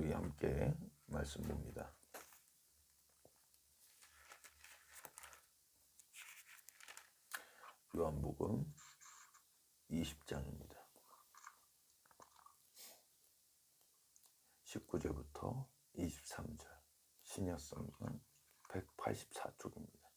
우리 함께 말씀 봅니다. 요한복음 20장입니다. 19절부터 23절 신약성경 184쪽입니다.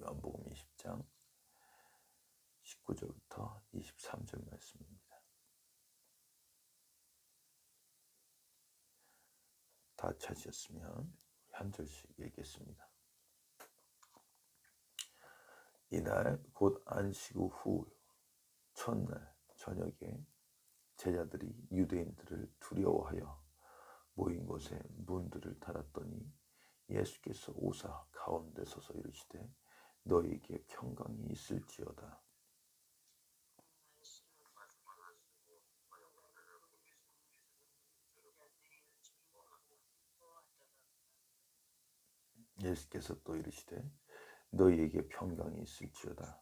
요한복음 20장 19절부터 23절 말씀입니다. 다 찾으셨으면 한 절씩 읽겠습니다. 이날 곧 안식 후 첫날 저녁에 제자들이 유대인들을 두려워하여 모인 곳에 문들을 닫았더니 예수께서 오사 가운데 서서 이르시되 너희에게 평강이 있을지어다. 예수께서 또 이르시되 너희에게 평강이 있을지어다.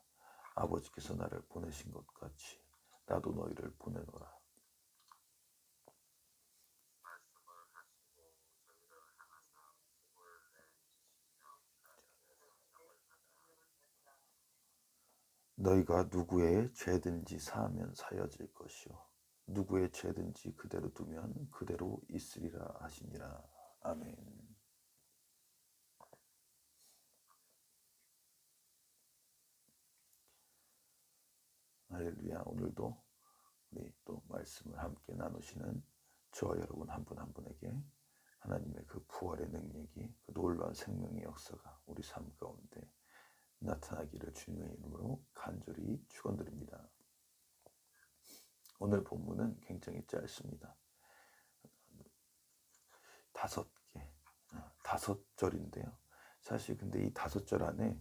아버지께서 나를 보내신 것 같이 나도 너희를 보내노라. 너희가 누구의 죄든지 사하면 사여질 것이요 누구의 죄든지 그대로 두면 그대로 있으리라 하시니라. 아멘. 할렐루야. 오늘도 우리 또 말씀을 함께 나누시는 저와 여러분 한분한 분에게 하나님의 그 부활의 능력이 그 놀라운 생명의 역사가 우리 삶 가운데 나타나기를 주님의 이름으로 간절히 축원드립니다. 오늘 본문은 굉장히 짧습니다. 다섯 개, 어, 다섯 절인데요. 사실 근데 이 다섯 절 안에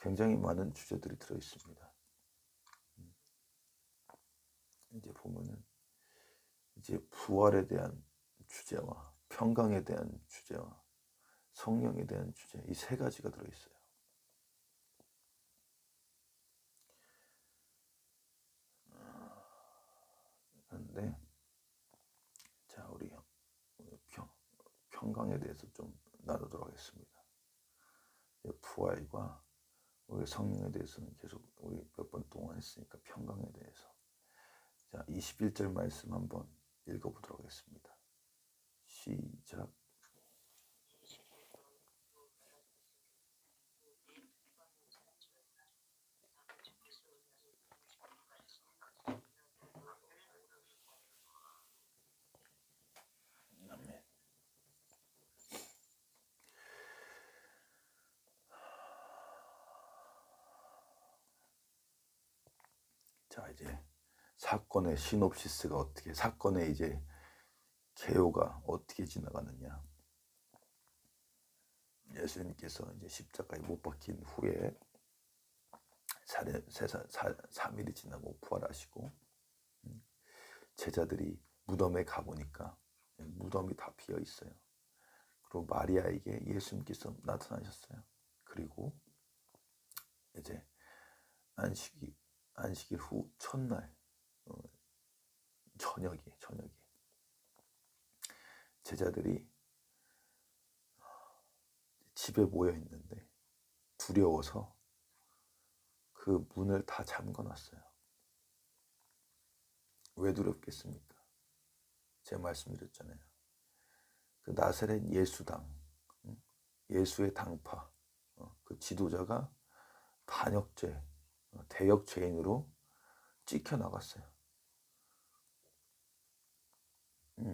굉장히 많은 주제들이 들어 있습니다. 이제 보면은 이제 부활에 대한 주제와 평강에 대한 주제와 성령에 대한 주제 이 세 가지가 들어 있어요. 그런데 자 우리 평, 평강에 대해서 좀 나누도록 하겠습니다. 부활과 우리 성령에 대해서는 계속 우리 몇 번 동안 했으니까 평강에 대해서 자, 21절 말씀 한번 읽어보도록 하겠습니다. 시작. 자, 이제 사건의 시놉시스가 어떻게 사건의 이제 개요가 어떻게 지나가느냐. 예수님께서 이제 십자가에 못 박힌 후에 3일이 지나고 부활하시고 음, 제자들이 무덤에 가보니까 무덤이 다 비어 있어요. 그리고 마리아에게 예수님께서 나타나셨어요. 그리고 이제 안식이 안식일 후 첫날 어, 저녁에 저녁에 제자들이 집에 모여 있는데 두려워서 그 문을 다 잠궈 놨어요. 왜 두렵겠습니까? 제가 말씀드렸잖아요. 그 나사렛 예수당, 예수의 당파, 어, 그 지도자가 반역죄, 어, 대역 죄인으로 찍혀 나갔어요. 음,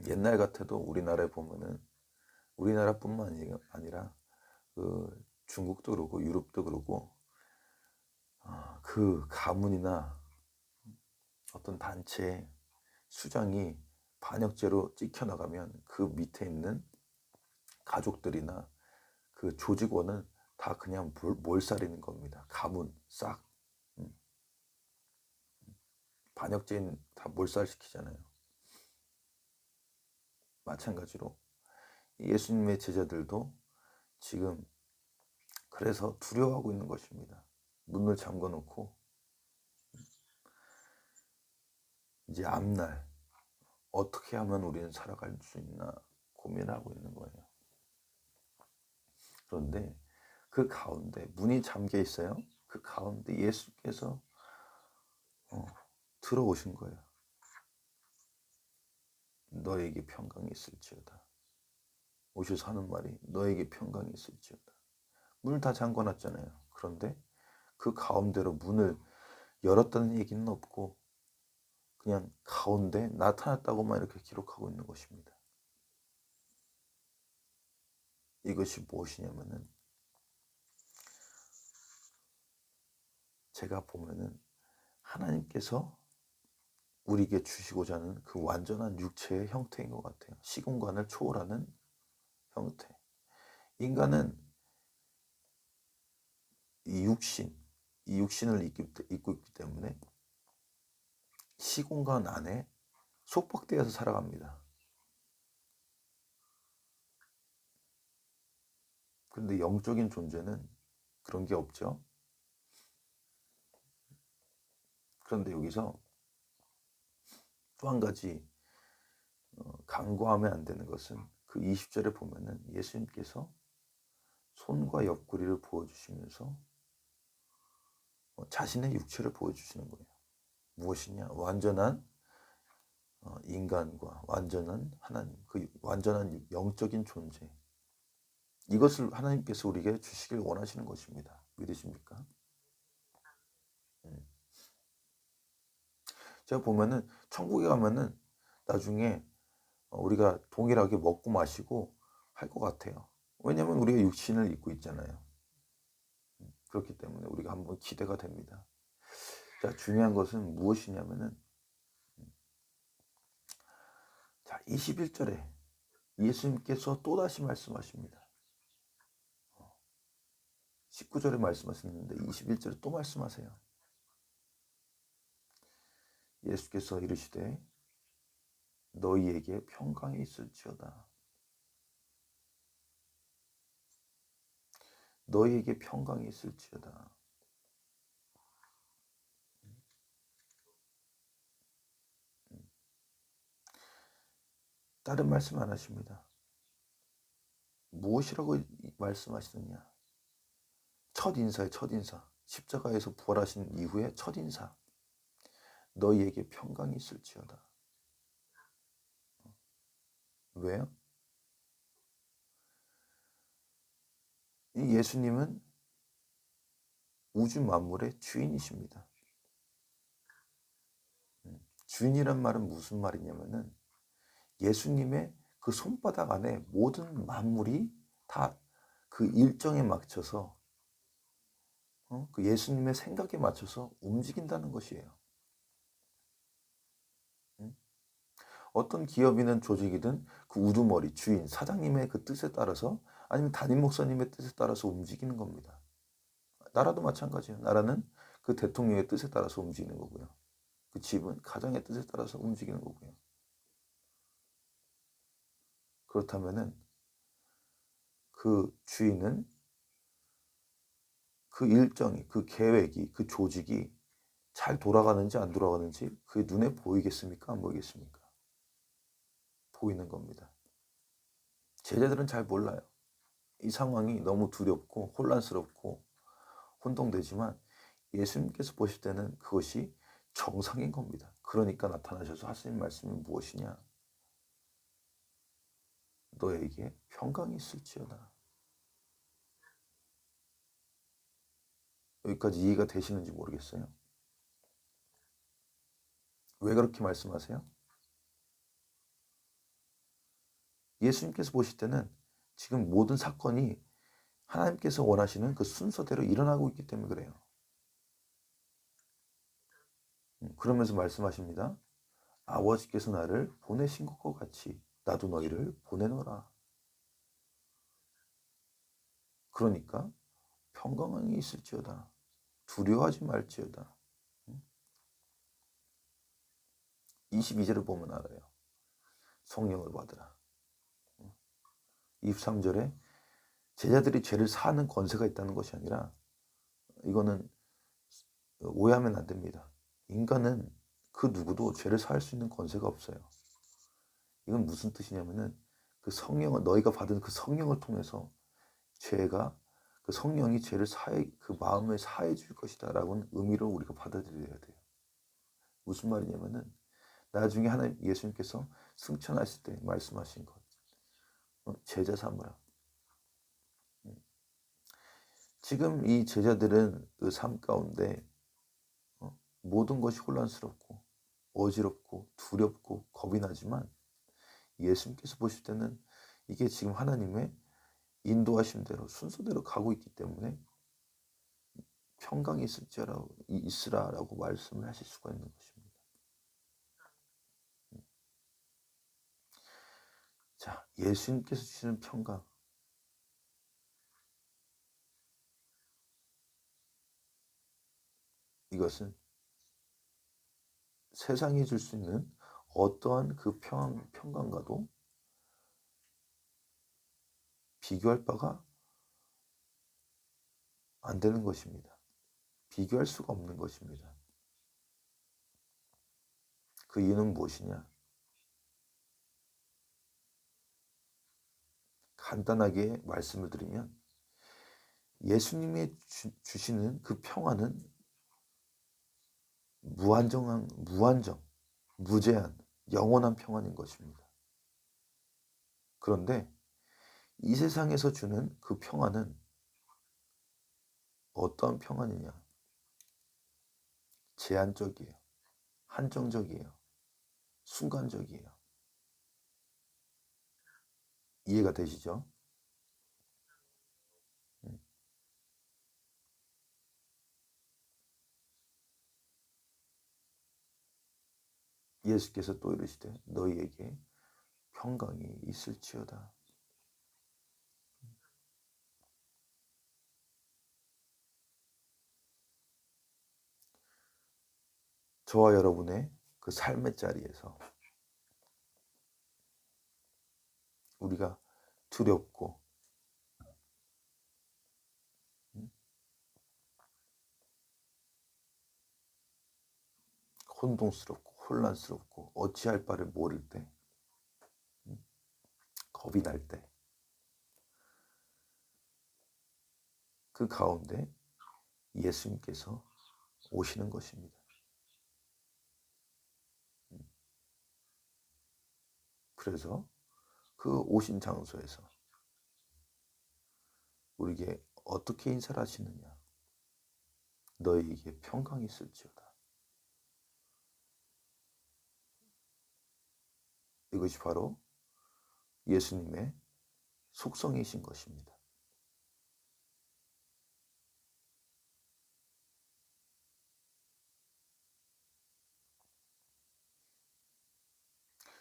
옛날 같아도 우리나라에 보면은 우리나라뿐만 아니라 그 중국도 그러고 유럽도 그러고 아, 그 가문이나 어떤 단체 수장이 반역죄로 찍혀 나가면 그 밑에 있는 가족들이나 그 조직원은 다 그냥 몰살이는 겁니다. 가문 싹 음. 반역죄인 다 몰살시키잖아요. 마찬가지로 예수님의 제자들도 지금 그래서 두려워하고 있는 것입니다. 문을 잠궈 놓고 이제 앞날 어떻게 하면 우리는 살아갈 수 있나 고민하고 있는 거예요. 그런데 그 가운데 문이 잠겨 있어요. 그 가운데 예수께서 어, 들어오신 거예요. 너에게 평강이 있을지어다. 오셔서 하는 말이 너에게 평강이 있을지어다. 문을 다 잠궈놨잖아요. 그런데 그 가운데로 문을 열었다는 얘기는 없고 그냥 가운데 나타났다고만 이렇게 기록하고 있는 것입니다. 이것이 무엇이냐면은 제가 보면은 하나님께서 우리에게 주시고자 하는 그 완전한 육체의 형태인 것 같아요. 시공간을 초월하는 형태. 인간은 이 육신, 이 육신을 입고 있기 때문에 시공간 안에 속박되어서 살아갑니다. 그런데 영적인 존재는 그런 게 없죠. 그런데 여기서 또 한 가지 어, 간과하면 안 되는 것은 그 20절에 보면은 예수님께서 손과 옆구리를 보여주시면서 어, 자신의 육체를 보여주시는 거예요. 무엇이냐? 완전한 어, 인간과 완전한 하나님, 그 완전한 영적인 존재. 이것을 하나님께서 우리에게 주시길 원하시는 것입니다. 믿으십니까? 제가 보면은 천국에 가면은 나중에 어, 우리가 동일하게 먹고 마시고 할 것 같아요. 왜냐하면 우리가 육신을 입고 있잖아요. 음, 그렇기 때문에 우리가 한번 기대가 됩니다. 자, 중요한 것은 무엇이냐면은, 음, 자, 21절에 예수님께서 또다시 말씀하십니다. 19절에 말씀하셨는데 21절에 또 말씀하세요. 예수께서 이르시되 너희에게 평강이 있을지어다. 너희에게 평강이 있을지어다. 다른 말씀 안 하십니다. 무엇이라고 말씀하시느냐? 첫 인사의 첫 인사. 십자가에서 부활하신 이후에 첫 인사. 너희에게 평강이 있을지어다. 왜요? 이 예수님은 우주 만물의 주인이십니다. 음, 주인이란 말은 무슨 말이냐면은 예수님의 그 손바닥 안에 모든 만물이 다 그 일정에 맞춰서 어? 그 예수님의 생각에 맞춰서 움직인다는 것이에요. 어떤 기업이든 조직이든 그 우두머리, 주인, 사장님의 그 뜻에 따라서 아니면 담임 목사님의 뜻에 따라서 움직이는 겁니다. 나라도 마찬가지예요. 나라는 그 대통령의 뜻에 따라서 움직이는 거고요. 그 집은 가장의 뜻에 따라서 움직이는 거고요. 그렇다면은 그 주인은 그 일정이, 그 계획이, 그 조직이 잘 돌아가는지 안 돌아가는지 그게 눈에 보이겠습니까? 안 보이겠습니까? 보이는 겁니다. 제자들은 잘 몰라요. 이 상황이 너무 두렵고 혼란스럽고 혼동되지만 예수님께서 보실 때는 그것이 정상인 겁니다. 그러니까 나타나셔서 하시는 말씀이 무엇이냐? 너에게 평강이 있을지어다. 여기까지 이해가 되시는지 모르겠어요. 왜 그렇게 말씀하세요? 예수님께서 보실 때는 지금 모든 사건이 하나님께서 원하시는 그 순서대로 일어나고 있기 때문에 그래요. 음, 그러면서 말씀하십니다. 아버지께서 나를 보내신 것과 같이 나도 너희를 보내노라. 그러니까 평강이 있을지어다. 두려워하지 말지어다. 22절을 음? 보면 알아요. 성령을 받으라. 23절에 제자들이 죄를 사는 권세가 있다는 것이 아니라 이거는 오해하면 안 됩니다. 인간은 그 누구도 죄를 살수 있는 권세가 없어요. 이건 무슨 뜻이냐면은 그 성령을 너희가 받은 그 성령을 통해서 죄가 그 성령이 죄를 사해 그 마음을 사해 줄 것이다라고는 의미로 우리가 받아들여야 돼요. 무슨 말이냐면은 나중에 하나님 예수님께서 승천하실 때 말씀하신 것 어, 제자. 음. 지금 이 제자들은 그 삶 가운데 어, 모든 것이 혼란스럽고 어지럽고 두렵고 겁이 나지만 예수님께서 보실 때는 이게 지금 하나님의 인도하신 대로 순서대로 가고 있기 때문에 평강이 있을지라고 있으라라고 말씀을 하실 수가 있는 것입니다. 자, 예수님께서 주시는 평강. 이것은 세상이 줄 수 있는 어떠한 그 평, 평강과도 비교할 바가 안 되는 것입니다. 비교할 수가 없는 것입니다. 그 이유는 무엇이냐? 간단하게 말씀을 드리면 예수님이 주, 시는 그 평화는 무한정한 무한정, 무제한, 영원한 평안인 것입니다. 그런데 이 세상에서 주는 그 평안은 어떠한 평안이냐? 제한적이에요. 한정적이에요. 순간적이에요. 이해가 되시죠? 음. 예수께서 또 이르시되 너희에게 평강이 있을지어다. 저와 여러분의 그 삶의 자리에서 우리가 두렵고 음, 혼동스럽고 혼란스럽고 어찌할 바를 모를 때 음, 겁이 날 때 그 가운데 예수님께서 오시는 것입니다. 음. 그래서 그 오신 장소에서 우리에게 어떻게 인사를 하시느냐? 너희에게 평강이 있을지어다. 이것이 바로 예수님의 속성이신 것입니다.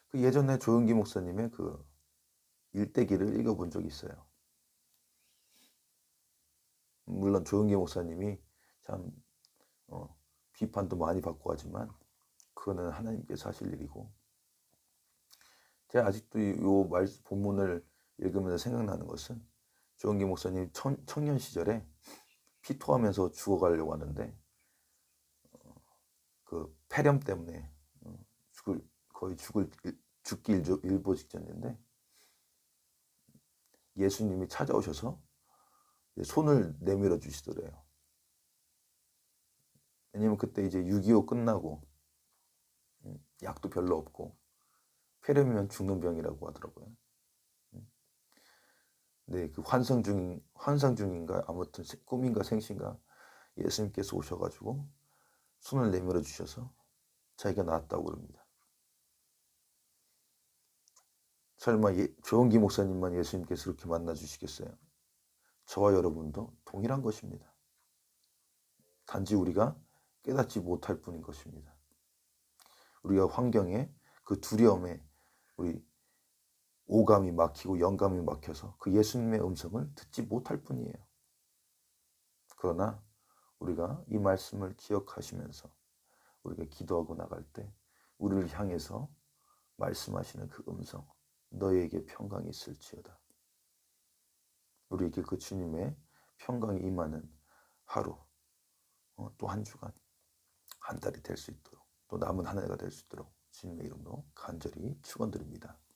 그 예전에 조은기 목사님의 그 일대기를 읽어본 적이 있어요. 물론 조영기 목사님이 참 어, 비판도 많이 받고 하지만 그거는 하나님께서 하실 일이고 제가 아직도 이 말, 본문을 읽으면서 생각나는 것은 조영기 목사님 청, 청년 시절에 피토하면서 죽어가려고 하는데 어, 그 폐렴 때문에 어, 죽을 거의 죽을 죽기 일보 직전인데 예수님이 찾아오셔서 손을 내밀어 주시더래요. 왜냐면 그때 이제 6.25 끝나고 음, 약도 별로 없고 폐렴이면 죽는 병이라고 하더라고요. 음. 네, 그 환상 중 환상 중인가 아무튼 꿈인가 생신가 예수님께서 오셔가지고 손을 내밀어 주셔서 자기가 나았다고 그럽니다. 설마 예, 조원기 목사님만 예수님께서 그렇게 만나 주시겠어요? 저와 여러분도 동일한 것입니다. 단지 우리가 깨닫지 못할 뿐인 것입니다. 우리가 환경에 그 두려움에 우리 오감이 막히고 영감이 막혀서 그 예수님의 음성을 듣지 못할 뿐이에요. 그러나 우리가 이 말씀을 기억하시면서 우리가 기도하고 나갈 때 우리를 향해서 말씀하시는 그 음성, 너희에게 평강이 있을지어다. 우리에게 그 주님의 평강이 임하는 하루, 어, 또한 주간, 한 달이 될 수 있도록, 또 남은 한 해가 될 수 있도록 주님의 이름으로 간절히 축원드립니다.